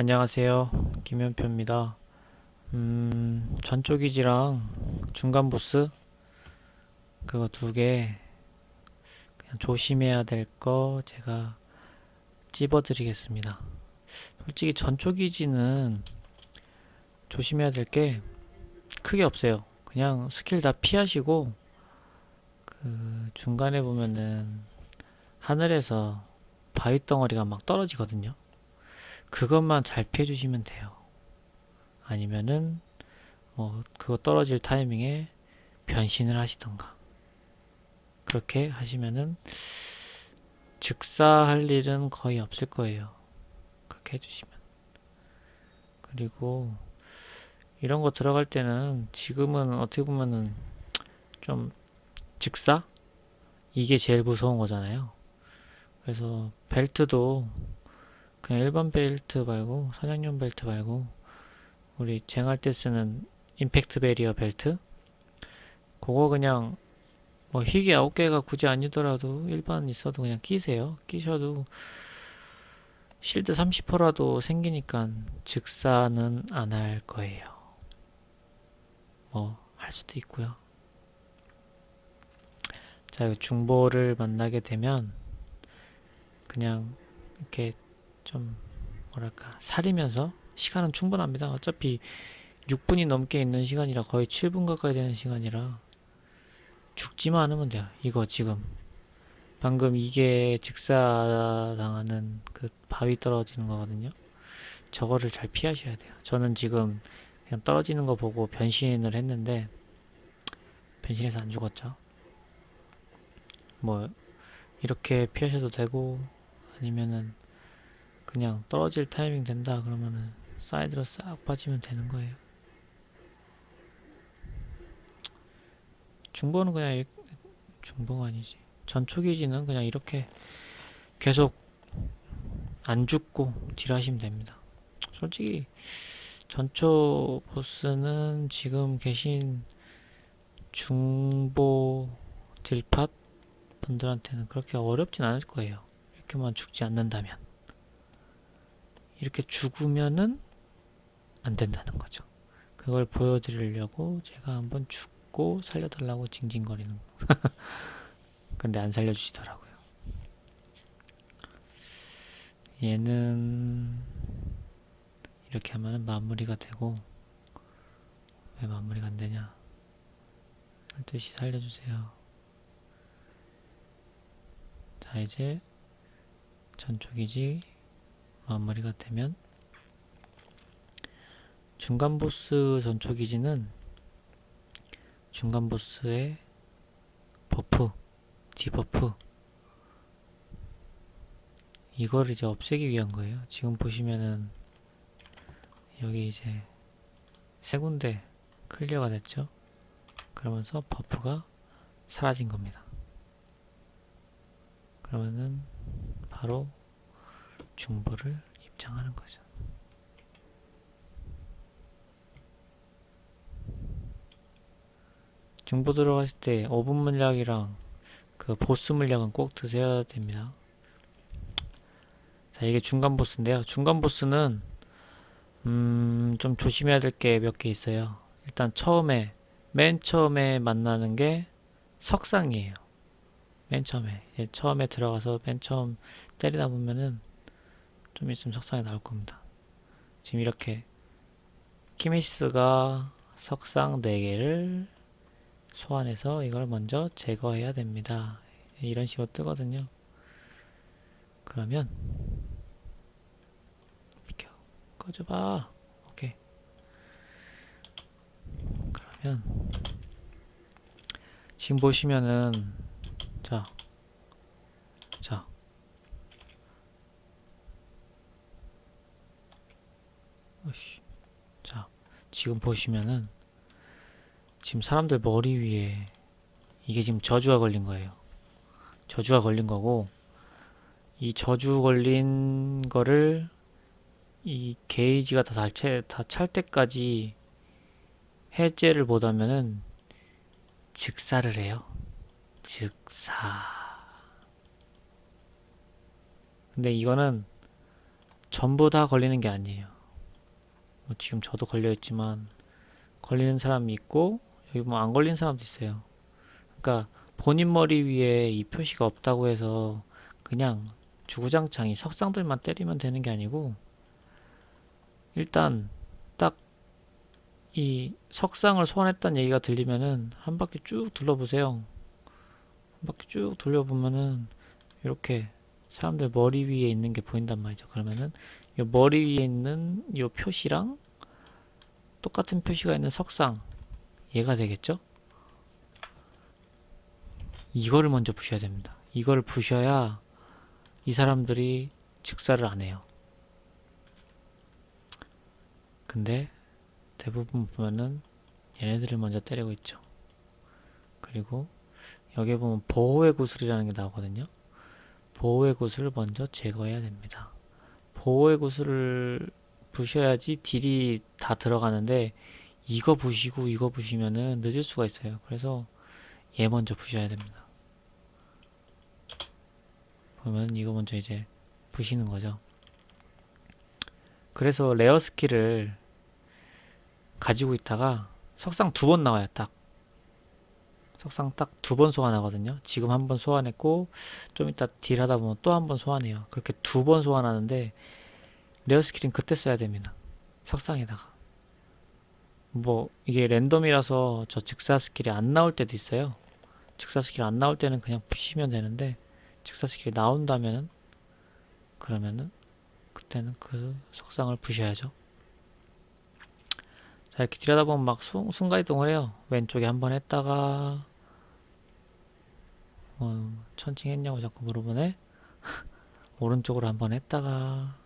안녕하세요. 김현표입니다. 음, 전초 기지랑 중간 보스 그거 두 개 조심해야 될 거 제가 찝어 드리겠습니다. 솔직히 전초 기지는 조심해야 될 게 크게 없어요. 그냥 스킬 다 피하시고 그 중간에 보면은 하늘에서 바위 덩어리가 막 떨어지거든요. 그것만 잘 피해 주시면 돼요. 아니면은 뭐 그거 떨어질 타이밍에 변신을 하시던가 그렇게 하시면은 즉사할 일은 거의 없을 거예요. 그렇게 해주시면 그리고 이런 거 들어갈 때는 지금은 어떻게 보면은 좀 즉사 이게 제일 무서운 거잖아요. 그래서 벨트도 그냥 일반 벨트 말고 사냥용 벨트 말고 우리 쟁할 때 쓰는 임팩트 베리어 벨트? 그거 그냥 뭐 희귀 아홉 개가 굳이 아니더라도 일반 있어도 그냥 끼세요. 끼셔도 실드 30%라도 생기니까 즉사는 안 할 거예요. 뭐 할 수도 있고요. 자 중보를 만나게 되면 그냥 이렇게 좀 뭐랄까 살이면서 시간은 충분합니다. 어차피 6분이 넘게 있는 시간이라 거의 7분 가까이 되는 시간이라 죽지만 않으면 돼요. 이거 지금 방금 이게 직사당하는 그 바위 떨어지는 거거든요. 저거를 잘 피하셔야 돼요. 저는 지금 그냥 떨어지는 거 보고 변신을 했는데 변신해서 안 죽었죠. 뭐 이렇게 피하셔도 되고 아니면은 그냥 떨어질 타이밍 된다 그러면은 사이드로 싹 빠지면 되는 거예요. 중보는 그냥 이- 중보가 아니지. 전초기지는 그냥 이렇게 계속 안 죽고 딜하시면 됩니다. 솔직히 전초 보스는 지금 계신 중보 딜팟 분들한테는 그렇게 어렵진 않을 거예요. 이렇게만 죽지 않는다면. 이렇게 죽으면은 안 된다는 거죠. 그걸 보여드리려고 제가 한번 죽고 살려달라고 징징거리는 거. 근데 안 살려주시더라고요. 얘는 이렇게 하면 마무리가 되고 왜 마무리가 안 되냐? 12시 살려주세요. 자 이제 전초기지 마무리가 되면 중간 보스 전초 기지는 중간 보스의 버프, 디버프 이걸 이제 없애기 위한 거예요. 지금 보시면은 여기 이제 세 군데 클리어가 됐죠. 그러면서 버프가 사라진 겁니다. 그러면은 바로 중보를 입장하는 거죠. 중보 들어갔을 때 5분 물약이랑 그 보스 물약은 꼭 드셔야 됩니다. 자, 이게 중간 보스인데요. 중간 보스는 음, 좀 조심해야 될 게 몇 개 있어요. 일단 처음에 맨 처음에 만나는 게 석상이에요. 맨 처음에 처음에 들어가서 맨 처음 때리다 보면은 좀 있으면 석상이 나올 겁니다. 지금 이렇게 키미스가 석상 4개를 소환해서 이걸 먼저 제거해야 됩니다. 이런 식으로 뜨거든요. 그러면 비켜 꺼져봐. 오케이. 그러면 지금 보시면은 자, 자. 어이씨. 자, 지금 보시면은 지금 사람들 머리 위에 이게 지금 저주가 걸린 거예요. 저주가 걸린 거고 이 저주 걸린 거를 이 게이지가 다찰 때까지 해제를 못하면은 즉사를 해요. 즉사. 근데 이거는 전부 다 걸리는 게 아니에요. 뭐 지금 저도 걸려 있지만 걸리는 사람이 있고 여기 뭐안 걸린 사람도 있어요. 그러니까 본인 머리 위에 이 표시가 없다고 해서 그냥 주구장창 이 석상들만 때리면 되는 게 아니고 일단 딱 이 석상을 소환했다는 얘기가 들리면은 한 바퀴 쭉 둘러보세요. 한 바퀴 쭉 돌려보면은 이렇게 사람들 머리 위에 있는 게 보인단 말이죠. 그러면은 이 머리 위에 있는 이 표시랑 똑같은 표시가 있는 석상 얘가 되겠죠? 이거를 먼저 부셔야 됩니다. 이거를 부셔야 이 사람들이 직사를 안 해요. 근데 대부분 보면은 얘네들을 먼저 때리고 있죠. 그리고 여기 보면 보호의 구슬이라는 게 나오거든요. 보호의 구슬을 먼저 제거해야 됩니다. 보호의 구슬을 부셔야지 딜이 다 들어가는데 이거 부시고 이거 부시면은 늦을 수가 있어요. 그래서 얘 먼저 부셔야 됩니다. 보면 이거 먼저 이제 부시는 거죠. 그래서 레어 스킬을 가지고 있다가 석상 두 번 나와요. 딱. 석상 딱 두 번 소환하거든요. 지금 한 번 소환했고 좀 이따 딜 하다 보면 또 한 번 소환해요. 그렇게 두 번 소환하는데 레어 스킬은 그때 써야 됩니다. 석상에다가. 뭐 이게 랜덤이라서 저 즉사 스킬이 안 나올 때도 있어요. 즉사 스킬 안 나올 때는 그냥 부시면 되는데 즉사 스킬이 나온다면은 그러면은 그때는 그 석상을 부셔야죠. 자 이렇게 딜하다 보면 막 순, 순간이동을 해요. 왼쪽에 한 번 했다가 어, 천칭 했냐고 자꾸 물어보네. 오른쪽으로 한번 했다가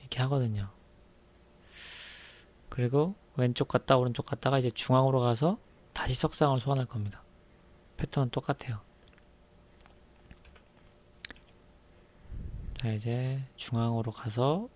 이렇게 하거든요. 그리고 왼쪽 갔다 오른쪽 갔다가 이제 중앙으로 가서 다시 석상을 소환할 겁니다. 패턴은 똑같아요. 자 이제 중앙으로 가서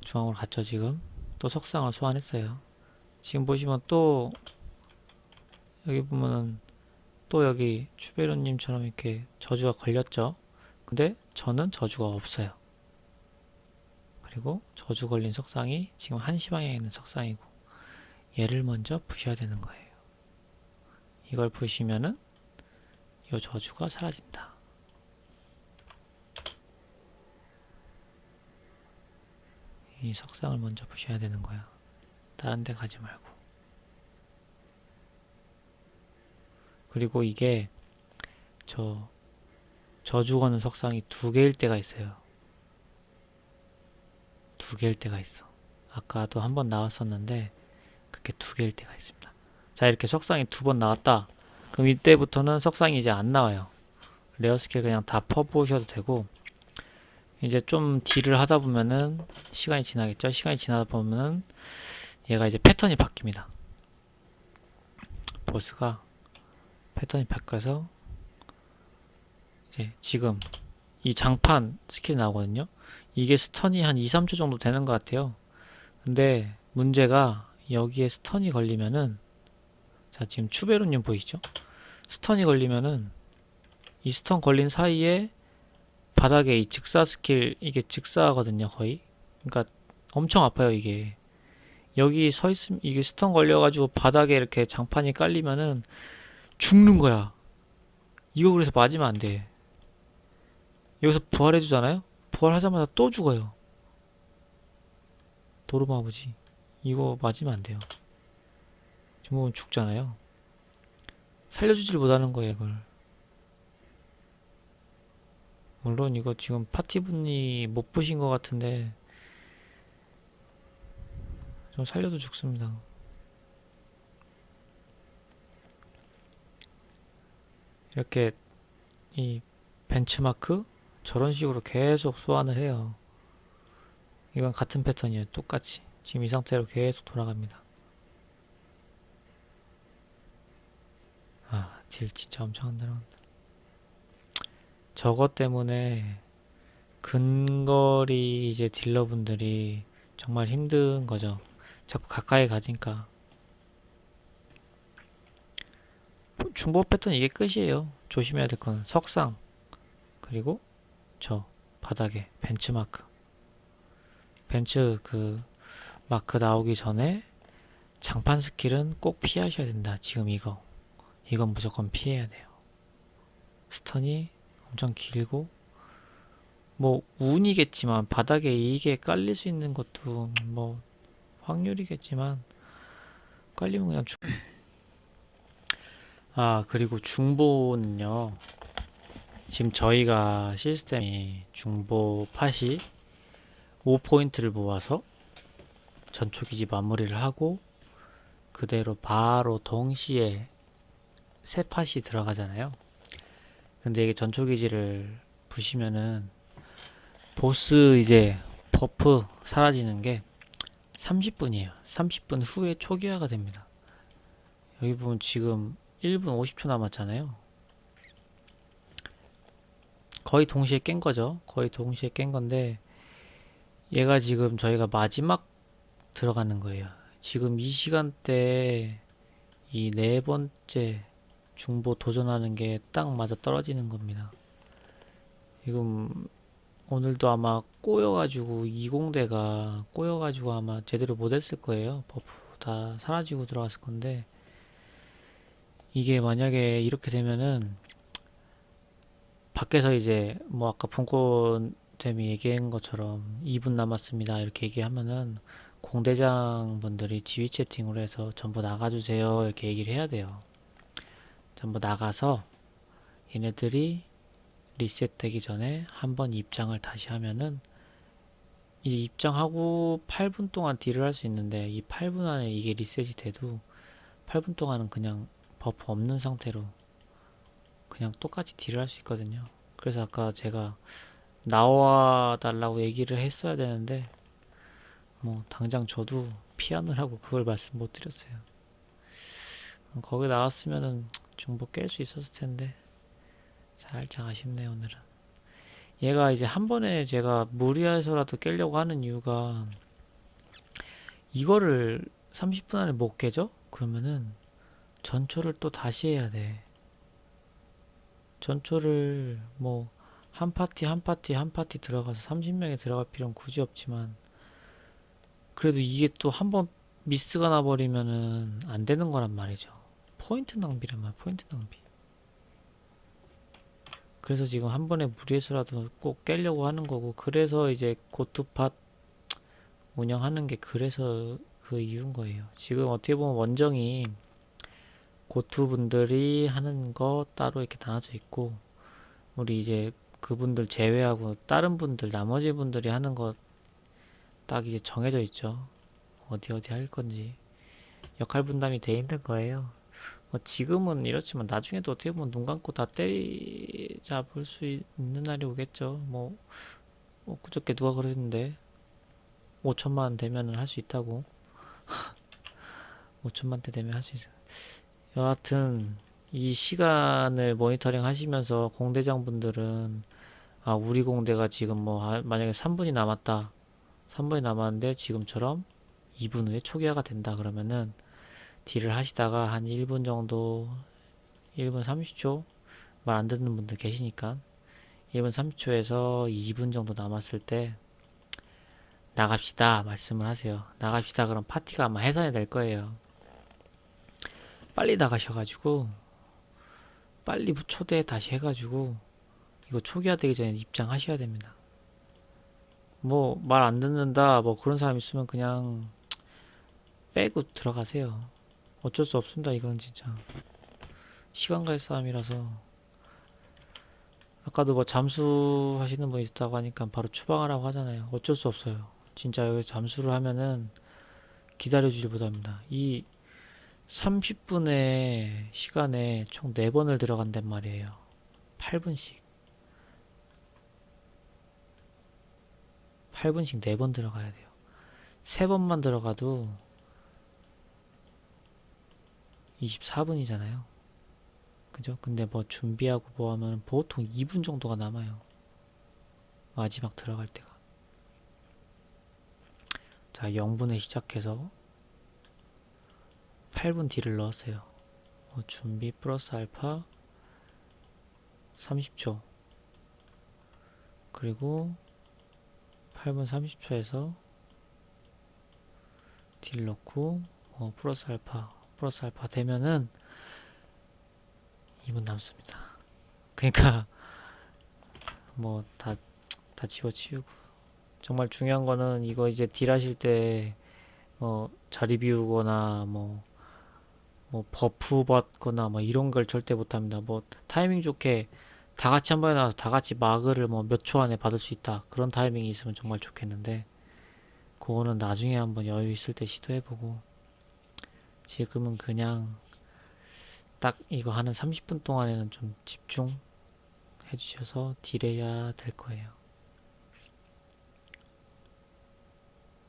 중앙으로 갔죠 지금 또 석상을 소환했어요. 지금 보시면 또 여기 보면은 또 여기 추베르님처럼 이렇게 저주가 걸렸죠. 근데 저는 저주가 없어요. 그리고 저주 걸린 석상이 지금 한시 방향에 있는 석상이고 얘를 먼저 부셔야 되는 거예요. 이걸 부시면은 이 저주가 사라진다. 이 석상을 먼저 부셔야 되는 거야. 다른 데 가지 말고. 그리고 이게 저 저주 거는 석상이 두 개일 때가 있어요. 두 개일 때가 있어. 아까도 한 번 나왔었는데 그렇게 두 개일 때가 있습니다. 자 이렇게 석상이 두 번 나왔다. 그럼 이때부터는 석상이 이제 안 나와요. 레어 스킬 그냥 다 퍼부으셔도 되고 이제 좀 딜을 하다 보면은 시간이 지나겠죠. 시간이 지나다 보면은 얘가 이제 패턴이 바뀝니다. 보스가 패턴이 바뀌어서 이제 지금 이 장판 스킬 나오거든요. 이게 스턴이 한 2, 3초 정도 되는 것 같아요. 근데 문제가 여기에 스턴이 걸리면은 자 지금 추베르님 보이시죠? 스턴이 걸리면은 이 스턴 걸린 사이에 바닥에 이 즉사 스킬 이게 즉사거든요 거의 그러니까 엄청 아파요 이게 여기 서 있으면 이게 스턴 걸려가지고 바닥에 이렇게 장판이 깔리면은 죽는 거야. 이거 그래서 맞으면 안 돼. 여기서 부활해 주잖아요? 부활하자마자 또 죽어요. 도르마 아버지. 이거 맞으면 안 돼요. 지금 보면 죽잖아요. 살려주질 못하는 거예요 이걸. 물론 이거 지금 파티분이 못 보신 것 같은데 좀 살려도 죽습니다. 이렇게 이 벤치마크 저런 식으로 계속 소환을 해요. 이건 같은 패턴이에요. 똑같이. 지금 이 상태로 계속 돌아갑니다. 아, 딜 진짜 엄청 안 들어간다. 저것 때문에 근거리 이제 딜러분들이 정말 힘든 거죠. 자꾸 가까이 가니까. 중복 패턴 이게 끝이에요. 조심해야 될건 석상 그리고 저 바닥에 벤츠마크. 벤츠 그 마크 나오기 전에 장판 스킬은 꼭 피하셔야 된다. 지금 이거. 이건 무조건 피해야 돼요. 스턴이 엄청 길고 뭐 운이겠지만 바닥에 이게 깔릴 수 있는 것도 뭐 확률이겠지만 깔리면 그냥 죽... 아 그리고 중보는요. 지금 저희가 시스템이 중보 팟이 5포인트를 모아서 전초기지 마무리를 하고 그대로 바로 동시에 세 팟이 들어가잖아요. 근데 이게 전초기지를 부시면은 보스 이제 버프 사라지는 게 30분이에요. 30분 후에 초기화가 됩니다. 여기 보면 지금 1분 50초 남았잖아요 거의 동시에 깬 거죠. 거의 동시에 깬 건데 얘가 지금 저희가 마지막 들어가는 거예요. 지금 이 시간대에 이 네 번째 중보 도전하는 게 딱 맞아 떨어지는 겁니다. 지금 오늘도 아마 꼬여가지고 20대가 꼬여가지고 아마 제대로 못 했을 거예요. 버프 다 사라지고 들어갔을 건데 이게 만약에 이렇게 되면은 밖에서 이제 뭐 아까 분권됨이 얘기한 것처럼 2분 남았습니다. 이렇게 얘기하면은 공대장 분들이 지휘 채팅으로 해서 전부 나가주세요. 이렇게 얘기를 해야 돼요. 전부 나가서 얘네들이 리셋되기 전에 한번 입장을 다시 하면은 이 입장하고 8분 동안 딜을 할 수 있는데 이 8분 안에 이게 리셋이 돼도 8분 동안은 그냥 버프 없는 상태로 그냥 똑같이 딜을 할 수 있거든요. 그래서 아까 제가 나와 달라고 얘기를 했어야 되는데 뭐 당장 저도 피하느라고 그걸 말씀 못 드렸어요. 거기 나왔으면은 중보 깰 수 있었을 텐데 살짝 아쉽네요 오늘은. 얘가 이제 한 번에 제가 무리해서라도 깨려고 하는 이유가 이거를 30분 안에 못 깨죠? 그러면은 전초를 또 다시 해야 돼. 전초를 뭐 한 파티 한 파티 한 파티 들어가서 30명이 들어갈 필요는 굳이 없지만 그래도 이게 또 한 번 미스가 나버리면은 안 되는 거란 말이죠. 포인트 낭비란 말, 포인트 낭비. 그래서 지금 한 번에 무리해서라도 꼭 깨려고 하는 거고, 그래서 이제 고투팟 운영하는 게 그래서 그 이유인 거예요. 지금 어떻게 보면 원정이 고투 분들이 하는 거 따로 이렇게 나눠져 있고 우리 이제 그분들 제외하고 다른 분들 나머지 분들이 하는 거 딱 이제 정해져 있죠. 어디 어디 할 건지. 역할 분담이 돼 있는 거예요. 뭐 지금은 이렇지만 나중에도 어떻게 보면 눈 감고 다 때리 잡을 수 있는 날이 오겠죠. 뭐, 뭐 그저께 누가 그랬는데? 5천만 되면은 할 수 있다고. 5천만 대 되면 할 수 있어 여하튼 이 시간을 모니터링 하시면서 공대장 분들은 아 우리 공대가 지금 뭐 아, 만약에 3분이 남았다. 3분이 남았는데 지금처럼 2분 후에 초기화가 된다 그러면은 딜을 하시다가 한 1분 정도 1분 30초 말 안 듣는 분들 계시니까 1분 30초에서 2분 정도 남았을 때 나갑시다 말씀을 하세요. 나갑시다 그럼 파티가 아마 해산이 될 거예요 빨리 나가셔가지고 빨리 초대 다시 해가지고 이거 초기화되기 전에 입장하셔야 됩니다. 뭐 말 안 듣는다 뭐 그런 사람 있으면 그냥 빼고 들어가세요. 어쩔 수 없습니다. 이건 진짜 시간과의 싸움이라서 아까도 뭐 잠수 하시는 분 있다고 하니까 바로 추방하라고 하잖아요. 어쩔 수 없어요. 진짜 여기 잠수를 하면은 기다려주지 못합니다. 이 30분의 시간에 총 4번을 들어간단 말이에요. 8분씩. 8분씩 4번 들어가야 돼요. 3번만 들어가도 24분이잖아요. 그죠? 근데 뭐 준비하고 뭐 하면 보통 2분 정도가 남아요. 마지막 들어갈 때가. 자, 0분에 시작해서 8분 뒤를 넣었어요. 어, 준비 플러스 알파 30초. 그리고 8분 30초에서 딜 넣고 어, 플러스 알파 플러스 알파 되면은 2분 남습니다. 그러니까 뭐 다다 집어치우고 정말 중요한 거는 이거 이제 딜 하실 때뭐 자리 비우거나 뭐 뭐 버프 받거나 뭐 이런 걸 절대 못 합니다. 뭐 타이밍 좋게 다 같이 한 번에 나와서 다 같이 마그를 뭐 몇 초 안에 받을 수 있다. 그런 타이밍이 있으면 정말 좋겠는데 그거는 나중에 한번 여유 있을 때 시도해보고 지금은 그냥 딱 이거 하는 30분 동안에는 좀 집중해 주셔서 딜해야 될 거예요.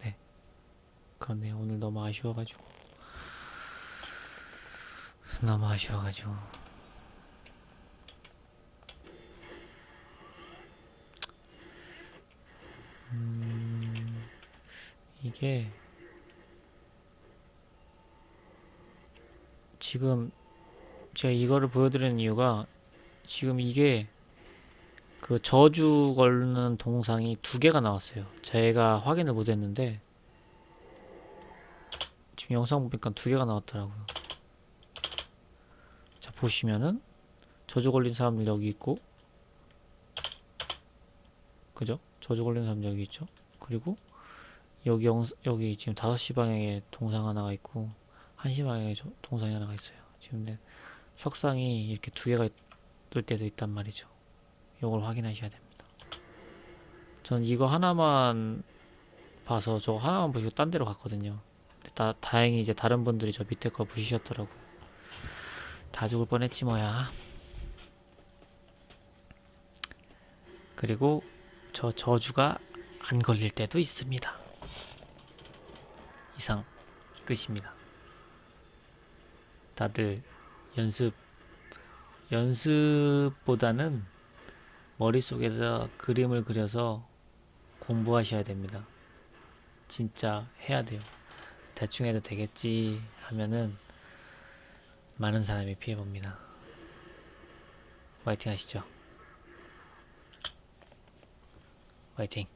네. 그렇네요. 오늘 너무 아쉬워가지고. 너무 아쉬워가지고. 음, 이게 지금 제가 이거를 보여드리는 이유가 지금 이게 그 저주 걸는 동상이 두 개가 나왔어요. 제가 확인을 못했는데 지금 영상 보니까 두 개가 나왔더라고요. 자 보시면은 저주 걸린 사람들 여기 있고 그죠? 저주 걸린 사람 여기 있죠? 그리고 여기 영, 여기 지금 5시 방향에 동상 하나가 있고 1시 방향에 저- 동상이 하나가 있어요. 지금 내 석상이 이렇게 두 개가 있을 때도 있단 말이죠. 요걸 확인하셔야 됩니다. 전 이거 하나만 봐서 저거 하나만 보시고 딴 데로 갔거든요. 다, 다행히 이제 다른 분들이 저 밑에 거 보시셨더라고요. 다 죽을 뻔했지 뭐야. 그리고 저 저주가 안 걸릴 때도 있습니다. 이상 끝입니다. 다들 연습 연습보다는 머릿속에서 그림을 그려서 공부하셔야 됩니다. 진짜 해야 돼요. 대충 해도 되겠지 하면은 많은 사람이 피해 봅니다. 화이팅 하시죠. 화이팅.